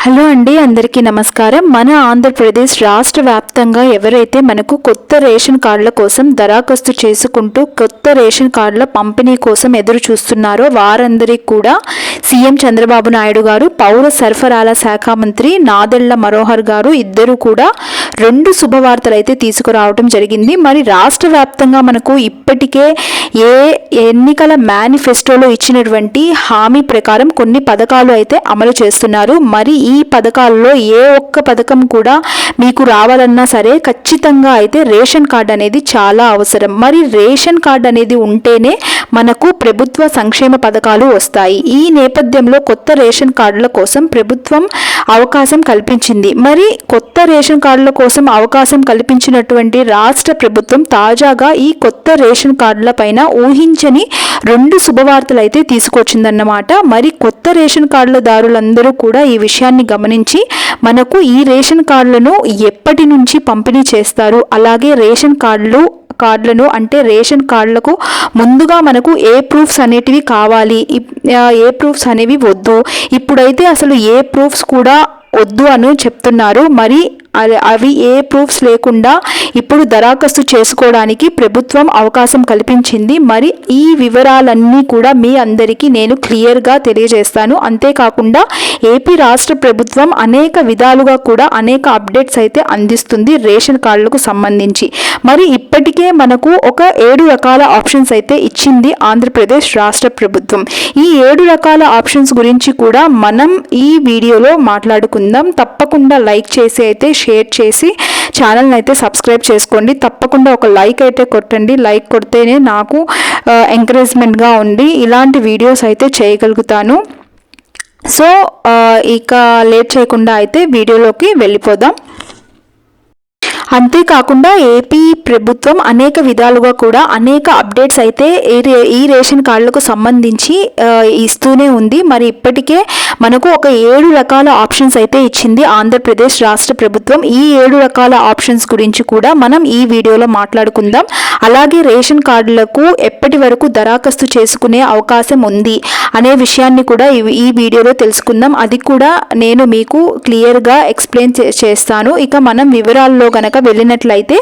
Hello అండి అందరికీ నమస్కారం. మన ఆంధ్రప్రదేశ్ రాష్ట్ర వ్యాప్తంగా ఎవరైతే మనకు కొత్త రేషన్ కార్డుల కోసం దరఖాస్తు చేసుకుంటూ కొత్త రేషన్ కార్డుల పంపిణీ కోసం ఎదురు చూస్తున్నారో వారందరికీ కూడా సీఎం చంద్రబాబు నాయుడు గారు పౌర సరఫరాల శాఖ మంత్రి నాదెళ్ళ మనోహర్ గారు ఇద్దరు కూడా రెండు శుభవార్తలు అయితే తీసుకురావడం జరిగింది. మరి రాష్ట్ర వ్యాప్తంగా మనకు ఇప్పటికే ఏ ఎన్నికల మేనిఫెస్టోలో ఇచ్చినటువంటి హామీ ప్రకారం కొన్ని పథకాలు అయితే అమలు చేస్తున్నారు. మరి ఈ పథకాల్లో ఏ ఒక్క పథకం కూడా మీకు రావాలన్నా సరే ఖచ్చితంగా అయితే రేషన్ కార్డు అనేది చాలా అవసరం. మరి రేషన్ కార్డు అనేది ఉంటేనే మనకు ప్రభుత్వ సంక్షేమ పథకాలు వస్తాయి. ఈ నేపథ్యంలో కొత్త రేషన్ కార్డుల కోసం ప్రభుత్వం అవకాశం కల్పించింది. మరి కొత్త రేషన్ కార్డుల కోసం అవకాశం కల్పించినటువంటి రాష్ట్ర ప్రభుత్వం తాజాగా ఈ కొత్త రేషన్ కార్డుల పైన ఊహించని రెండు శుభవార్తలు అయితే తీసుకొచ్చిందన్నమాట. మరి కొత్త రేషన్ కార్డుల దారులందరూ కూడా ఈ విషయాన్ని గమనించి మనకు ఈ రేషన్ కార్డులను ఎప్పటి నుంచి పంపిణీ చేస్తారు? అలాగే రేషన్ కార్డులు కార్డులను అంటే రేషన్ కార్డులకు ముందుగా మనకు ఏ ప్రూఫ్స్ అనేటివి కావాలి? ఏ ప్రూఫ్స్ అనేవి వద్దు. ఇప్పుడైతే అసలు ఏ ప్రూఫ్స్ కూడా వద్దు అని చెప్తున్నారు. మరి అవి ఏ ప్రూఫ్స్ లేకుండా ఇప్పుడు దరఖాస్తు చేసుకోవడానికి ప్రభుత్వం అవకాశం కల్పించింది. మరి ఈ వివరాలన్నీ కూడా మీ అందరికీ నేను క్లియర్గా తెలియజేస్తాను. అంతేకాకుండా ఏపీ రాష్ట్ర ప్రభుత్వం అనేక విధాలుగా కూడా అనేక అప్డేట్స్ అయితే అందిస్తుంది రేషన్ కార్డులకు సంబంధించి. మరి ఇప్పటికే మనకు ఒక ఏడు రకాల ఆప్షన్స్ అయితే ఇచ్చింది ఆంధ్రప్రదేశ్ రాష్ట్ర ప్రభుత్వం. ఈ ఏడు రకాల ఆప్షన్స్ గురించి కూడా మనం ఈ వీడియోలో మాట్లాడుకుందాం. తప్పకుండా లైక్ చేసి అయితే షేర్ చేసి ఛానల్ని అయితే సబ్స్క్రైబ్ చేసుకోండి. తప్పకుండా ఒక లైక్ అయితే కొట్టండి. లైక్ కొడితేనే నాకు ఎంకరేజ్మెంట్గా ఉండి ఇలాంటి వీడియోస్ అయితే చేయగలుగుతాను. సో ఇక లేట్ చేయకుండా అయితే వీడియోలోకి వెళ్ళిపోదాం. అంతేకాకుండా ఏపీ ప్రభుత్వం అనేక విధాలుగా కూడా అనేక అప్డేట్స్ అయితే ఈ రే- ఈ రేషన్ కార్డులకు సంబంధించి ఇస్తూనే ఉంది. మరి ఇప్పటికే మనకు ఒక ఏడు రకాల ఆప్షన్స్ అయితే ఇచ్చింది ఆంధ్రప్రదేశ్ రాష్ట్ర ప్రభుత్వం. ఈ ఏడు రకాల ఆప్షన్స్ గురించి కూడా మనం ఈ వీడియోలో మాట్లాడుకుందాం. అలాగే రేషన్ కార్డులకు ఎప్పటి వరకు దరఖాస్తు చేసుకునే అవకాశం ఉంది అనే విషయాన్ని కూడా ఈ- వీడియోలో తెలుసుకుందాం. అది కూడా నేను మీకు క్లియర్గా ఎక్స్ప్లెయిన్ చే- చేస్తాను. ఇక మనం వివరాల్లో గనక వెళ్ళినట్లయితే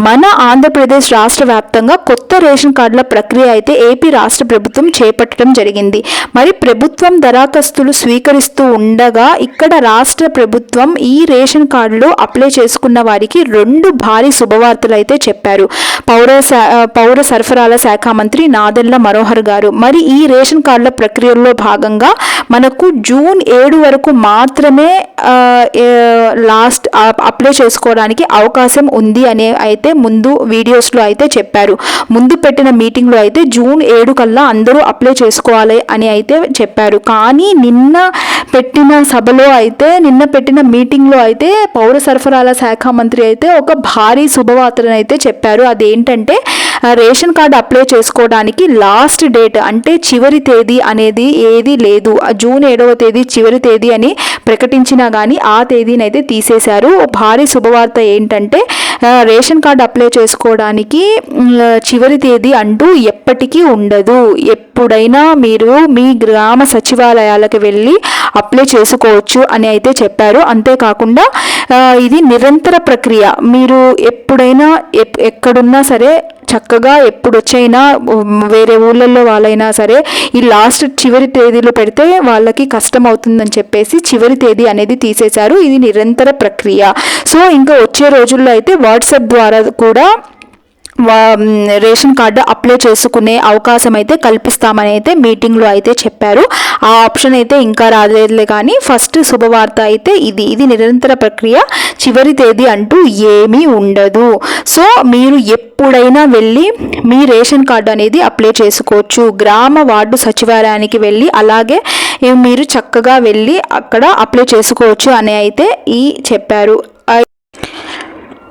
మన ఆంధ్రప్రదేశ్ రాష్ట్ర వ్యాప్తంగా కొత్త రేషన్ కార్డుల ప్రక్రియ అయితే ఏపీ రాష్ట్ర ప్రభుత్వం చేపట్టడం జరిగింది. మరి ప్రభుత్వం దరఖాస్తులు స్వీకరిస్తూ ఉండగా ఇక్కడ రాష్ట్ర ప్రభుత్వం ఈ రేషన్ కార్డులు అప్లై చేసుకున్న వారికి రెండు భారీ శుభవార్తలు అయితే చెప్పారు. పౌర శా- పౌర సరఫరాల శాఖ మంత్రి నాదెళ్ళ మనోహర్ గారు మరి ఈ రేషన్ కార్డుల ప్రక్రియలో భాగంగా మనకు జూన్ ఏడు వరకు మాత్రమే లాస్ట్ అప్లై చేసుకోవడానికి అవకాశం అవకాశం ఉంది అనే అయితే ముందు వీడియోస్లో అయితే చెప్పారు. ముందు పెట్టిన మీటింగ్లో అయితే జూన్ ఏడు కల్లా అందరూ అప్లై చేసుకోవాలి అని అయితే చెప్పారు. కానీ నిన్న పెట్టిన సభలో అయితే నిన్న పెట్టిన మీటింగ్లో అయితే పౌర సరఫరాల శాఖ మంత్రి అయితే ఒక భారీ శుభవార్తను అయితే చెప్పారు. అదేంటంటే రేషన్ కార్డు అప్లై చేసుకోవడానికి లాస్ట్ డేట్ అంటే చివరి తేదీ అనేది ఏది లేదు. జూన్ ఏడవ తేదీ చివరి తేదీ అని ప్రకటించినా కానీ ఆ తేదీని అయితే తీసేశారు. భారీ శుభవార్త ఏంటంటే రేషన్ కార్డు అప్లై చేసుకోవడానికి చివరి తేదీ అంటూ ఎప్పటికీ ఉండదు. ఎప్పుడైనా మీరు మీ గ్రామ సచివాలయాలకు వెళ్ళి అప్లై చేసుకోవచ్చు అని అయితే చెప్పారు. అంతేకాకుండా ఇది నిరంతర ప్రక్రియ. మీరు ఎప్పుడైనా ఎప్- ఎక్కడున్నా సరే చక్కగా ఎప్పుడొచ్చైనా వేరే ఊళ్ళల్లో వాళ్ళైనా సరే ఈ లాస్ట్ చివరి తేదీలు పెడితే వాళ్ళకి కష్టం అవుతుందని చెప్పేసి చివరి తేదీ అనేది తీసేశారు. ఇది నిరంతర ప్రక్రియ. సో ఇంకా వచ్చే రోజుల్లో అయితే వాట్సాప్ ద్వారా కూడా రేషన్ కార్డు అప్లై చేసుకునే అవకాశం అయితే కల్పిస్తామని అయితే మీటింగ్లో అయితే చెప్పారు. ఆ ఆప్షన్ అయితే ఇంకా రాలేదులే కానీ ఫస్ట్ శుభవార్త అయితే ఇది ఇది నిరంతర ప్రక్రియ. చివరి తేదీ అంటూ ఏమీ ఉండదు. సో మీరు ఎప్పుడైనా వెళ్ళి మీ రేషన్ కార్డు అనేది అప్లై చేసుకోవచ్చు. గ్రామ వార్డు సచివాలయానికి వెళ్ళి అలాగే మీరు చక్కగా వెళ్ళి అక్కడ అప్లై చేసుకోవచ్చు అని అయితే ఈ చెప్పారు.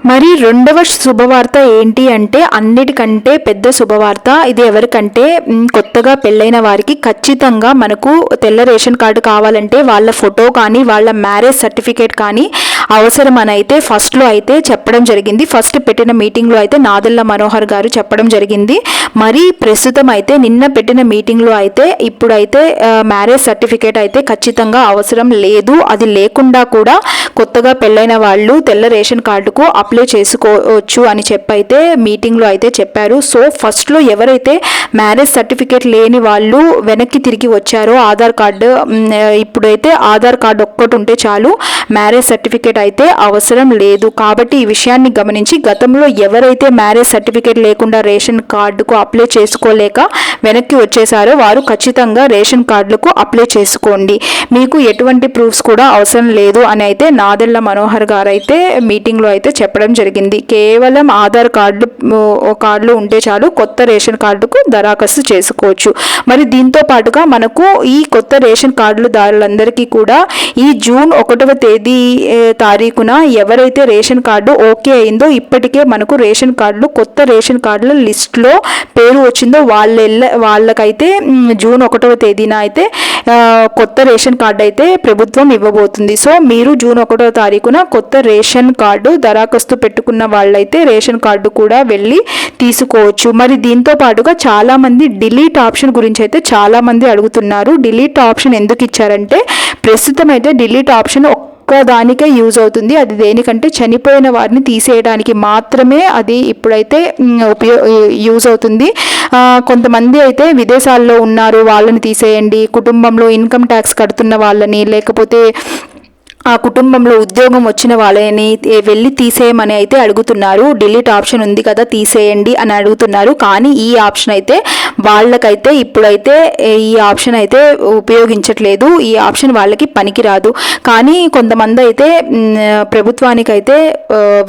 మరి రెండవ శుభవార్త ఏంటి అంటే అన్నిటికంటే పెద్ద శుభవార్త ఇది ఎవరికంటే కొత్తగా పెళ్ళైన వారికి ఖచ్చితంగా మనకు తెల్ల రేషన్ కార్డు కావాలంటే వాళ్ళ ఫోటో కానీ వాళ్ళ మ్యారేజ్ సర్టిఫికేట్ కానీ అవసరం అని అయితే ఫస్ట్లో అయితే చెప్పడం జరిగింది. ఫస్ట్ పెట్టిన మీటింగ్లో అయితే నాదెల్ల మనోహర్ గారు చెప్పడం జరిగింది. మరి ప్రస్తుతం అయితే నిన్న పెట్టిన మీటింగ్లో అయితే ఇప్పుడైతే మ్యారేజ్ సర్టిఫికేట్ అయితే ఖచ్చితంగా అవసరం లేదు. అది లేకుండా కూడా కొత్తగా పెళ్ళైన వాళ్ళు తెల్ల రేషన్ కార్డుకు అప్లై చేసుకోవచ్చు అని చెప్పైతే మీటింగ్లో అయితే చెప్పారు. సో ఫస్ట్లో ఎవరైతే మ్యారేజ్ సర్టిఫికేట్ లేని వాళ్ళు వెనక్కి తిరిగి వచ్చారో ఆధార్ కార్డు ఇప్పుడైతే ఆధార్ కార్డు ఒక్కటి ఉంటే చాలు. మ్యారేజ్ సర్టిఫికేట్ అయితే అవసరం లేదు. కాబట్టి ఈ విషయాన్ని గమనించి గతంలో ఎవరైతే మ్యారేజ్ సర్టిఫికేట్ లేకుండా రేషన్ కార్డుకు అప్లై చేసుకోలేక వెనక్కి వచ్చేసారో వారు ఖచ్చితంగా రేషన్ కార్డులకు అప్లై చేసుకోండి. మీకు ఎటువంటి ప్రూఫ్స్ కూడా అవసరం లేదు అని అయితే నాదెళ్ళ మనోహర్ గారు అయితే మీటింగ్లో అయితే చెప్పడం జరిగింది. కేవలం ఆధార్ కార్డు కార్డులు ఉంటే చాలు కొత్త రేషన్ కార్డుకు దరఖాస్తు చేసుకోవచ్చు. మరి దీంతో పాటుగా మనకు ఈ కొత్త రేషన్ కార్డులు దారులందరికీ కూడా ఈ జూన్ ఒకటవ తేదీ తేదీ తారీఖున ఎవరైతే రేషన్ కార్డు ఓకే అయిందో ఇప్పటికే మనకు రేషన్ కార్డులు కొత్త రేషన్ కార్డుల లిస్ట్లో పేరు వచ్చిందో వాళ్ళ వాళ్ళకైతే జూన్ ఒకటవ తేదీన అయితే కొత్త రేషన్ కార్డు అయితే ప్రభుత్వం ఇవ్వబోతుంది. సో మీరు జూన్ ఒకటవ తారీఖున కొత్త రేషన్ కార్డు దరఖాస్తు పెట్టుకున్న వాళ్ళైతే రేషన్ కార్డు కూడా వెళ్ళి తీసుకోవచ్చు. మరి దీంతో పాటుగా చాలామంది డిలీట్ ఆప్షన్ గురించి అయితే చాలామంది అడుగుతున్నారు. డిలీట్ ఆప్షన్ ఎందుకు ఇచ్చారంటే ప్రస్తుతం అయితే డిలీట్ ఆప్షన్ ఒక్కదానికే యూజ్ అవుతుంది. అది దేనికంటే చనిపోయిన వారిని తీసేయడానికి మాత్రమే అది ఇప్పుడైతే ఉపయోగ ఉపయో యూజ్ అవుతుంది. కొంతమంది అయితే విదేశాల్లో ఉన్నారు వాళ్ళని తీసేయండి కుటుంబంలో ఇన్కమ్ ట్యాక్స్ కడుతున్న వాళ్ళని లేకపోతే ఆ కుటుంబంలో ఉద్యోగం వచ్చిన వాళ్ళని వెళ్ళి తీసేయమని అయితే అడుగుతున్నారు. డిలీట్ ఆప్షన్ ఉంది కదా తీసేయండి అని అడుగుతున్నారు. కానీ ఈ ఆప్షన్ అయితే వాళ్ళకైతే ఇప్పుడైతే ఈ ఆప్షన్ అయితే ఉపయోగించట్లేదు. ఈ ఆప్షన్ వాళ్ళకి పనికిరాదు. కానీ కొంతమంది అయితే ప్రభుత్వానికి అయితే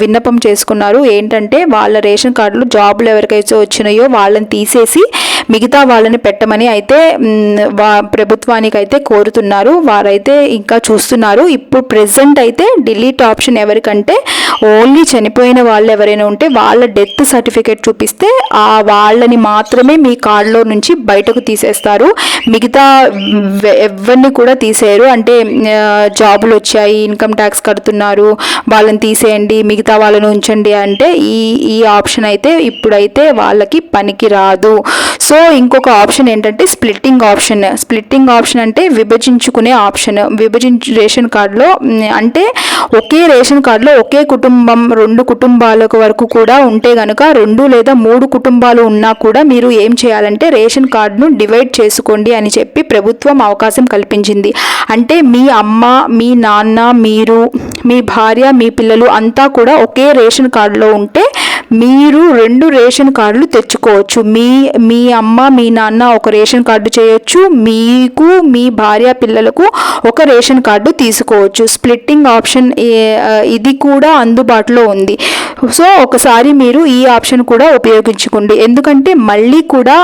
విన్నపం చేసుకున్నారు. ఏంటంటే వాళ్ళ రేషన్ కార్డులు జాబులు ఎవరికైతే వచ్చినాయో వాళ్ళని తీసేసి మిగతా వాళ్ళని పెట్టమని అయితే వా ప్రభుత్వానికి అయితే కోరుతున్నారు. వారైతే ఇంకా చూస్తున్నారు. ఇప్పుడు ప్రెసెంట్ అయితే డిలీట్ ఆప్షన్ ఎవరికంటే ఓన్లీ చనిపోయిన వాళ్ళు ఎవరైనా ఉంటే వాళ్ళ డెత్ సర్టిఫికేట్ చూపిస్తే ఆ వాళ్ళని మాత్రమే మీ కార్డులో నుంచి బయటకు తీసేస్తారు. మిగతా ఎవరిని కూడా తీసేయరు. అంటే జాబులు వచ్చాయి ఇన్కమ్ ట్యాక్స్ కడుతున్నారు వాళ్ళని తీసేయండి మిగతా వాళ్ళని ఉంచండి అంటే ఈ ఈ ఆప్షన్ అయితే ఇప్పుడైతే వాళ్ళకి పనికి రాదు. సో ఇంకొక ఆప్షన్ ఏంటంటే స్ప్లిట్టింగ్ ఆప్షన్ స్ప్లిట్టింగ్ ఆప్షన్ అంటే విభజించుకునే ఆప్షన్ విభజించు రేషన్ కార్డులో అంటే ఒకే రేషన్ కార్డులో ఒకే కుటుంబం రెండు కుటుంబాలకు వరకు కూడా ఉంటే కనుక రెండు లేదా మూడు కుటుంబాలు ఉన్నా కూడా మీరు ఏం చేయాలంటే రేషన్ కార్డును డివైడ్ చేసుకోండి అని చెప్పి ప్రభుత్వం అవకాశం కల్పించింది. అంటే మీ అమ్మ మీ నాన్న మీరు మీ భార్య మీ పిల్లలు అంతా కూడా ఒకే రేషన్ కార్డులో ఉంటే మీరు రెండు రేషన్ కార్డులు తెచ్చుకోవచ్చు. మీ మీ అమ్మ మీ నాన్న ఒక రేషన్ కార్డు చేయొచ్చు. మీకు మీ భార్య పిల్లలకు ఒక రేషన్ కార్డు తీసుకోవచ్చు. స్ప్లిట్టింగ్ ఆప్షన్ ఇది కూడా అందుబాటులో ఉంది. సో ఒకసారి మీరు ఈ ఆప్షన్ కూడా ఉపయోగించుకోండి. ఎందుకంటే మళ్ళీ కూడా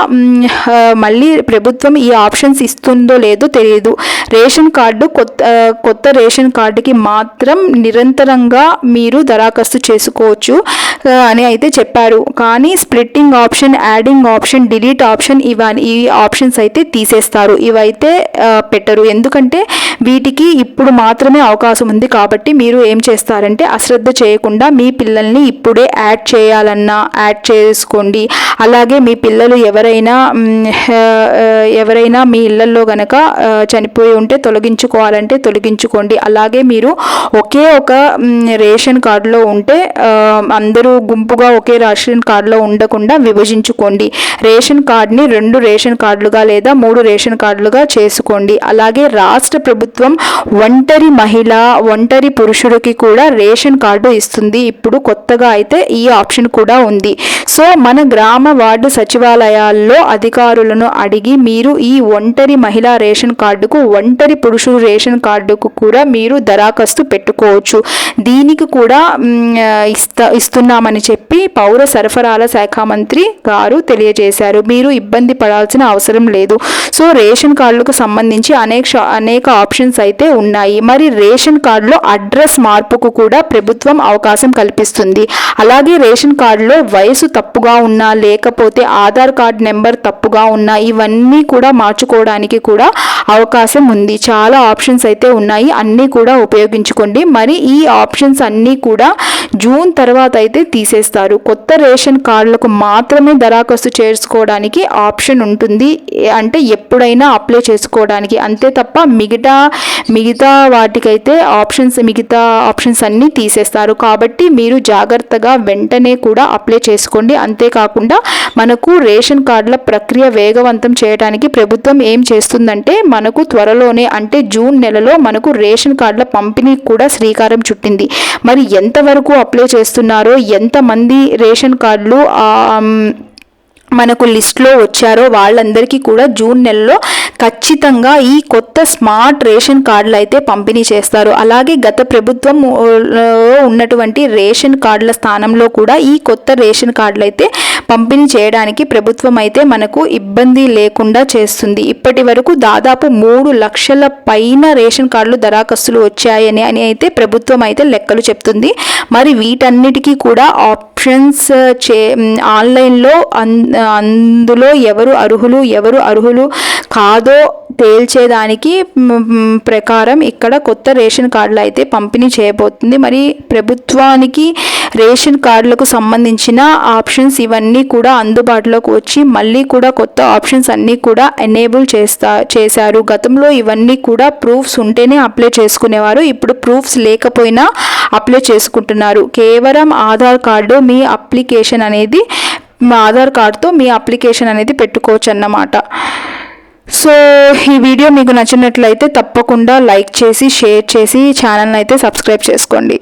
మళ్ళీ ప్రభుత్వం ఈ ఆప్షన్స్ ఇస్తుందో లేదో తెలియదు రేషన్ కార్డు కొత్త కొత్త రేషన్ కార్డుకి మాత్రం నిరంతరంగా మీరు దరఖాస్తు చేసుకోవచ్చు అని అయితే చెప్పారు. కానీ splitting option adding option delete option ఇవన్నీ ఈ ఆప్షన్స్ అయితే తీసేస్తారు. ఇవైతే పెట్టరు. ఎందుకంటే వీటికి ఇప్పుడు మాత్రమే అవకాశం ఉంది కాబట్టి మీరు ఏం చేస్తారంటే అశ్రద్ధ చేయకుండా మీ పిల్లల్ని ఇప్పుడే యాడ్ చేయాలన్నా యాడ్ చేసుకోండి. అలాగే మీ పిల్లలు ఎవరైనా ఎవరైనా మీ ఇళ్ళలో గనక చనిపోయి ఉంటే తొలగించుకోవాలంటే తొలగించుకోండి. అలాగే మీరు ఒకే ఒక రేషన్ కార్డులో ఉంటే అందరూ గుంపుగా ఒకే రేషన్ కార్డులో ఉండకుండా విభజించుకోండి. రేషన్ కార్డుని రెండు రేషన్ కార్డులుగా లేదా మూడు రేషన్ కార్డులుగా చేసుకోండి. అలాగే రాష్ట్ర ప్రభుత్వం ఒంటరి మహిళ ఒంటరి పురుషుడికి కూడా రేషన్ కార్డు ఇస్తుంది. ఇప్పుడు కొత్తగా అయితే ఈ ఆప్షన్ కూడా ఉంది. సో మన గ్రామ వార్డు సచివాలయాల్లో అధికారులను అడిగి మీరు ఈ ఒంటరి మహిళా రేషన్ కార్డుకు ఒంటరి పురుషుడు రేషన్ కార్డుకు కూడా మీరు దరఖాస్తు పెట్టుకోవచ్చు. దీనికి కూడా ఇస్తా ఇస్తున్నామని చెప్పి చెప్పి పౌర సరఫరాల శాఖ మంత్రి గారు తెలియజేశారు. మీరు ఇబ్బంది పడాల్సిన అవసరం లేదు. సో రేషన్ కార్డులకు సంబంధించి అనేక అనేక ఆప్షన్స్ అయితే ఉన్నాయి. మరి రేషన్ కార్డులో అడ్రస్ మార్పుకు కూడా ప్రభుత్వం అవకాశం కల్పిస్తుంది. అలాగే రేషన్ కార్డులో వయసు తప్పుగా ఉన్నా లేకపోతే ఆధార్ కార్డ్ నెంబర్ తప్పుగా ఉన్నా ఇవన్నీ కూడా మార్చుకోవడానికి కూడా అవకాశం ఉంది. చాలా ఆప్షన్స్ అయితే ఉన్నాయి. అన్నీ కూడా ఉపయోగించుకోండి. మరి ఈ ఆప్షన్స్ అన్నీ కూడా జూన్ తర్వాత అయితే తీసేస్తారు. కొత్త రేషన్ కార్డులకు మాత్రమే దరఖాస్తు చేసుకోవడానికి ఆప్షన్ ఉంటుంది. అంటే ఎప్పుడైనా అప్లై చేసుకోవడానికి. అంతే తప్ప మిగతా మిగతా వాటికైతే ఆప్షన్స్ మిగతా ఆప్షన్స్ అన్నీ తీసేస్తారు. కాబట్టి మీరు జాగ్రత్తగా వెంటనే కూడా అప్లై చేసుకోండి. అంతేకాకుండా మనకు రేషన్ కార్డుల ప్రక్రియ వేగవంతం చేయడానికి ప్రభుత్వం ఏం చేస్తుందంటే మనకు త్వరలోనే అంటే జూన్ నెలలో మనకు రేషన్ కార్డుల పంపిణీ కూడా శ్రీకారం చుట్టింది. మరి ఎంతవరకు అప్లై చేస్తున్నారో ఎంతమంది రేషన్ కార్డులు మనకు లిస్ట్లో వచ్చారో వాళ్ళందరికీ కూడా జూన్ నెలలో ఖచ్చితంగా ఈ కొత్త స్మార్ట్ రేషన్ కార్డులు అయితే పంపిణీ చేస్తారు. అలాగే గత ప్రభుత్వం ఉన్నటువంటి రేషన్ కార్డుల స్థానంలో కూడా ఈ కొత్త రేషన్ కార్డులు అయితే పంపిణీ చేయడానికి ప్రభుత్వం అయితే మనకు ఇబ్బంది లేకుండా చేస్తుంది. ఇప్పటి వరకు దాదాపు మూడు లక్షల పైన రేషన్ కార్డులు దరఖాస్తులు వచ్చాయని అని అయితే ప్రభుత్వం అయితే లెక్కలు చెప్తుంది. మరి వీటన్నిటికీ కూడా ఆప్షన్స్ చే ఆన్లైన్లో అందులో ఎవరు అర్హులు ఎవరు అర్హులు కాదో తేల్చేదానికి ప్రకారం ఇక్కడ కొత్త రేషన్ కార్డులు అయితే పంపిణీ చేయబోతుంది. మరి ప్రభుత్వానికి రేషన్ కార్డులకు సంబంధించిన ఆప్షన్స్ ఇవన్నీ కూడా అందుబాటులోకి వచ్చి మళ్ళీ కూడా కొత్త ఆప్షన్స్ అన్నీ కూడా ఎనేబుల్ చేస్తా చేశారు. గతంలో ఇవన్నీ కూడా ప్రూఫ్స్ ఉంటేనే అప్లై చేసుకునేవారు. ఇప్పుడు ప్రూఫ్స్ లేకపోయినా అప్లై చేసుకుంటున్నారు. కేవలం ఆధార్ కార్డు మీ అప్లికేషన్ అనేది మా ఆధార్ కార్డుతో మీ అప్లికేషన్ అనేది పెట్టుకోవచ్చు అన్నమాట సో ఈ వీడియో మీకు నచ్చినట్లయితే తప్పకుండా లైక్ చేసి షేర్ చేసి ఛానల్ని అయితే సబ్స్క్రైబ్ చేసుకోండి.